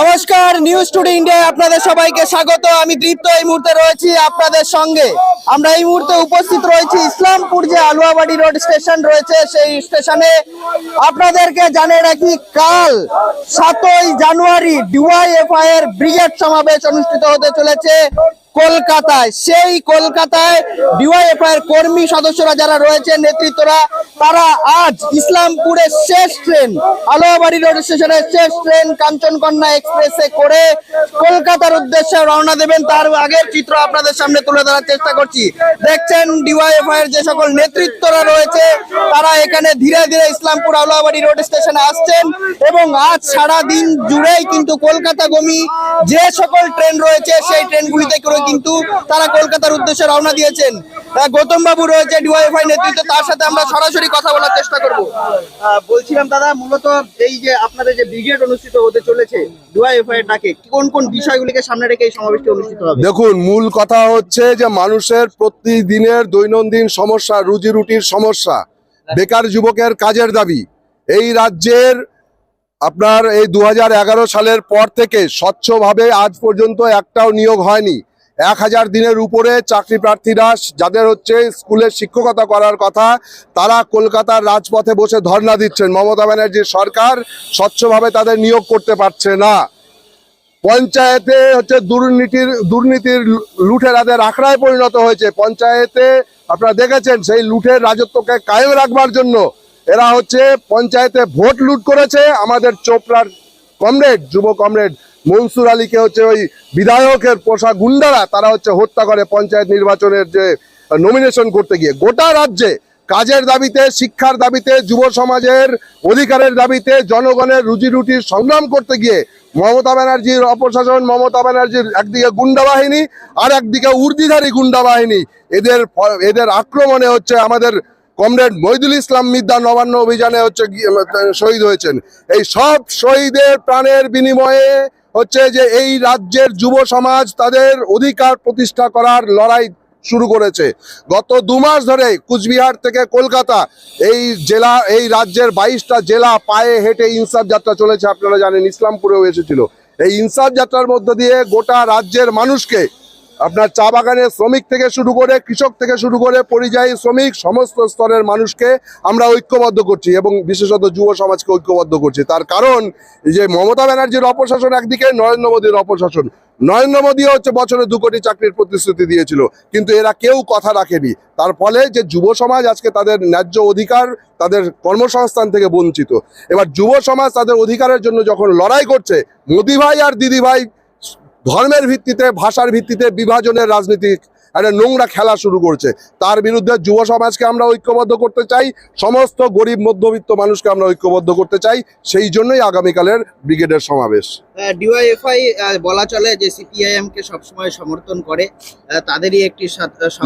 নমস্কার news today ইন্ডিয়ায় আপনাদের সবাইকে স্বাগত। আমি দীপ্ত, এই মুহূর্তে রয়েছি আপনাদের সঙ্গে। আমরা এই মুহূর্তে উপস্থিত রয়েছি ইসলামপুর যে আলুয়াবাড়ি রোড স্টেশন রয়েছে, সেই স্টেশনে আপনাদেরকে জানিয়ে রাখি, কাল সাতই জানুয়ারি ডিওয়াইএফআই এর ব্রিগেড সমাবেশ অনুষ্ঠিত হতে চলেছে। কলকাতায়, সেই কলকাতায় ডিওয়াইএফআই এর কর্মী সদস্যরা যারা রয়েছে নেতৃত্বরা, তারা আজ ইসলামপুরের শেষ ট্রেন, আলোয়াবাড়ি রোড স্টেশনের শেষ ট্রেন কাঞ্চনকন্যা এক্সপ্রেসে করে কলকাতার উদ্দেশ্যে রওনা দেবেন। তার আগের চিত্র আপনাদের সামনে তুলে ধরার চেষ্টা করছি। দেখছেন ডিওয়াইএফআই এর যে সকল নেতৃত্বরা রয়েছে, তারা এখানে ধীরে ধীরে ইসলামপুর আলোয়াবাড়ি রোড স্টেশনে আসছেন এবং আজ সারা দিন জুড়েই কিন্তু কলকাতাগামী যে সকল ট্রেন রয়েছে, সেই ট্রেনগুলিতে করে কিন্তু তারা কলকাতার উদ্দেশ্যে রওনা দিয়েছেন। গৌতম বাবু রয়েছে ডিওয়াইফাই নেতৃত্ব তার সাথে আমরা সরাসরি কথা বলার চেষ্টা করব। বলছিলাম দাদা মূলত এই যে আপনাদের যে ব্রিগেড অনুষ্ঠিত হতে চলেছে ডিওয়াইফাই এর ডাকে কোন কোন বিষয়গুলিকে সামনে রেখে এই সমাবেশটি অনুষ্ঠিত হবে? দেখুন মূল কথা হচ্ছে যে মানুষের প্রতিদিনের দৈনন্দিন সমস্যা রুজি রুটির সমস্যা বেকার যুবকের কাজের দাবি। এই রাজ্যের আপনার এই দু হাজার এগারো সালের পর থেকে স্বচ্ছভাবে আজ পর্যন্ত একটাও নিয়োগ হয়নি। এক হাজার দিনের উপরে চাকরি প্রার্থীরা যাদের হচ্ছে স্কুলে শিক্ষকতা করার কথা, তারা কলকাতার রাজপথে বসে ধর্ণা দিচ্ছেন। মমতা ব্যানার্জির সরকার স্বচ্ছভাবে তাদের নিয়োগ করতে পারছে না। পঞ্চায়েতে হচ্ছে দুর্নীতির দুর্নীতির লুঠেরাদের আখড়ায় পরিণত হয়েছে। পঞ্চায়েতে আপনারা দেখেছেন সেই লুঠের রাজত্বকে কায়েম রাখবার জন্য এরা হচ্ছে পঞ্চায়েতে ভোট লুট করেছে। আমাদের চোপড়ার কমরেড, যুব কমরেড মনসুর আলীকে হচ্ছে ওই বিধায়কের পোষা গুন্ডারা, তারা হচ্ছে হত্যা করে পঞ্চায়েত নির্বাচনের যে নমিনেশন করতে গিয়ে। গোটা রাজ্যে কাজের দাবিতে, শিক্ষার দাবিতে, যুব সমাজের অধিকারের দাবিতে জনগণের রুজি রুটির সংগ্রাম করতে গিয়ে মমতা ব্যানার্জির অপশাসন, মমতা ব্যানার্জির একদিকে গুন্ডা বাহিনী আর একদিকে উর্দিধারী গুন্ডা বাহিনী। এদের এদের আক্রমণে হচ্ছে আমাদের কমরেড মহিদুল ইসলাম মিদ্যা নবান্ন অভিযানে হচ্ছে শহীদ হয়েছেন। এই সব শহীদের প্রাণের বিনিময়ে হচ্ছে যে এই রাজ্যের যুব সমাজ তাদের অধিকার প্রতিষ্ঠা করার লড়াই শুরু করেছে। গত দু মাস ধরে কুচবিহার থেকে কলকাতা এই জেলা, এই রাজ্যের বাইশটা জেলা পায়ে হেঁটে ইনসাফ যাত্রা চলেছে, আপনারা জানেন, ইসলামপুরেও এসেছিল। এই ইনসাফ যাত্রার মধ্য দিয়ে গোটা রাজ্যের মানুষকে আপনার চা বাগানের শ্রমিক থেকে শুরু করে, কৃষক থেকে শুরু করে, পরিযায়ী শ্রমিক, সমস্ত স্তরের মানুষকে আমরা ঐক্যবদ্ধ করছি এবং বিশেষত যুব সমাজকে ঐক্যবদ্ধ করছি। তার কারণ যে মমতা ব্যানার্জির অপশাসন একদিকে, নরেন্দ্র মোদীর অপশাসন। নরেন্দ্র মোদী হচ্ছে বছরে দু কোটি চাকরির প্রতিশ্রুতি দিয়েছিল, কিন্তু এরা কেউ কথা রাখেনি। তার ফলে যে যুব সমাজ আজকে তাদের ন্যায্য অধিকার, তাদের কর্মসংস্থান থেকে বঞ্চিত। এবার যুব সমাজ তাদের অধিকারের জন্য যখন লড়াই করছে, মোদি ভাই আর দিদি ভাই ধর্মের ভিত্তিতে, ভাষার ভিত্তিতে বিভাজনের রাজনীতিক একটা নোংরা খেলা শুরু করছে। তার বিরুদ্ধে যুব সমাজকে আমরা ঐক্যবদ্ধ করতে চাই, সমস্ত গরিব, মধ্যবিত্ত মানুষকে আমরা ঐক্যবদ্ধ করতে চাই। সেই জন্যই আগামীকালের ব্রিগেডের সমাবেশ। ডিওয়াইএফআই বলা চলে যে সিপিআইএম কে সবসময় সমর্থন করে তাদেরই একটি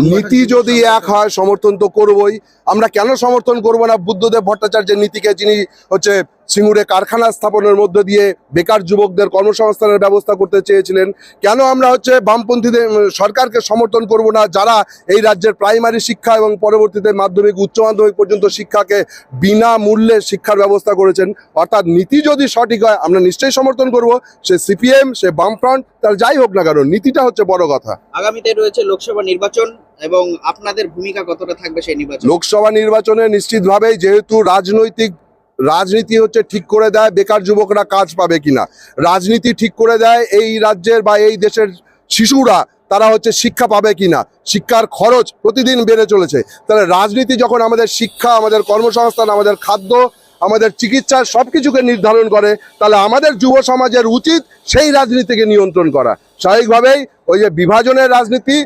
নীতি যদি এক হয় সমর্থন তো করবই। আমরা কেন সমর্থন করব না? বুদ্ধদেব ভট্টাচার্যের নীতিকে যিনি হচ্ছে সিঙ্গুরে কারখানা স্থাপনের মধ্য দিয়ে বেকার যুবকদের কর্মসংস্থানের ব্যবস্থা করতে চেয়েছিলেন কেন আমরা হচ্ছে বামপন্থীদের সরকারকে সমর্থন করব না? যারা এই রাজ্যের প্রাইমারি শিক্ষা এবং পরবর্তীতে মাধ্যমিক উচ্চ মাধ্যমিক পর্যন্ত শিক্ষাকে বিনা মূল্যে শিক্ষার ব্যবস্থা করেছেন অর্থাৎ নীতি যদি সঠিক হয় আমরা নিশ্চয়ই সমর্থন করব। সে সিপিএম সে বামফ্রন্ট তার যাই হোক না কেন নীতিটা হচ্ছে বড় কথা। আগামীতে রয়েছে লোকসভা নির্বাচন এবং আপনাদের ভূমিকা কতটা থাকবে সেই নির্বাচন? লোকসভা নির্বাচনে নিশ্চিতভাবেই যেহেতু রাজনৈতিক রাজনীতি হচ্ছে ঠিক করে দেয় বেকার যুবকরা কাজ পাবে কিনা। রাজনীতি ঠিক করে দেয় এই রাজ্যের বা এই দেশের শিশুরা তারা হচ্ছে শিক্ষা পাবে কিনা শিক্ষার খরচ প্রতিদিন বেড়ে চলেছে। তাহলে রাজনীতি যখন আমাদের শিক্ষা আমাদের কর্মসংস্থান আমাদের খাদ্য আমাদের চিকিৎসা সব কিছুকে নির্ধারণ করে, তাহলে আমাদের যুব সমাজের উচিত সেই রাজনীতিকে নিয়ন্ত্রণ করা। স্বাভাবিকভাবেই ওই যে বিভাজনের রাজনীতি,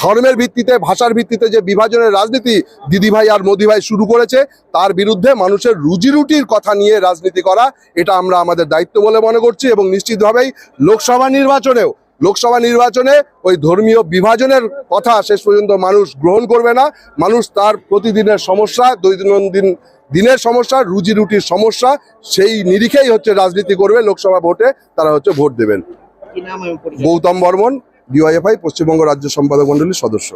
ধর্মের ভিত্তিতে, ভাষার ভিত্তিতে যে বিভাজনের রাজনীতি দিদিভাই আর মোদিভাই শুরু করেছে, তার বিরুদ্ধে মানুষের রুজি রুটির কথা নিয়ে রাজনীতি করা, এটা আমরা আমাদের দায়িত্ব বলে মনে করছি এবং নিশ্চিতভাবেই লোকসভা নির্বাচনেও, লোকসভা নির্বাচনে ওই ধর্মীয় বিভাজনের কথা শেষ পর্যন্ত মানুষ গ্রহণ করবে না। মানুষ তার প্রতিদিনের সমস্যা, দৈনন্দিন দিনের সমস্যা রুজি রুটির সমস্যা সেই নিরিখেই হচ্ছে রাজনীতি করবে লোকসভা ভোটে তারা হচ্ছে ভোট দেবেন? গৌতম বর্মন ডিওয়াইএফআই পশ্চিমবঙ্গ রাজ্য সম্পাদক মন্ডলীর সদস্য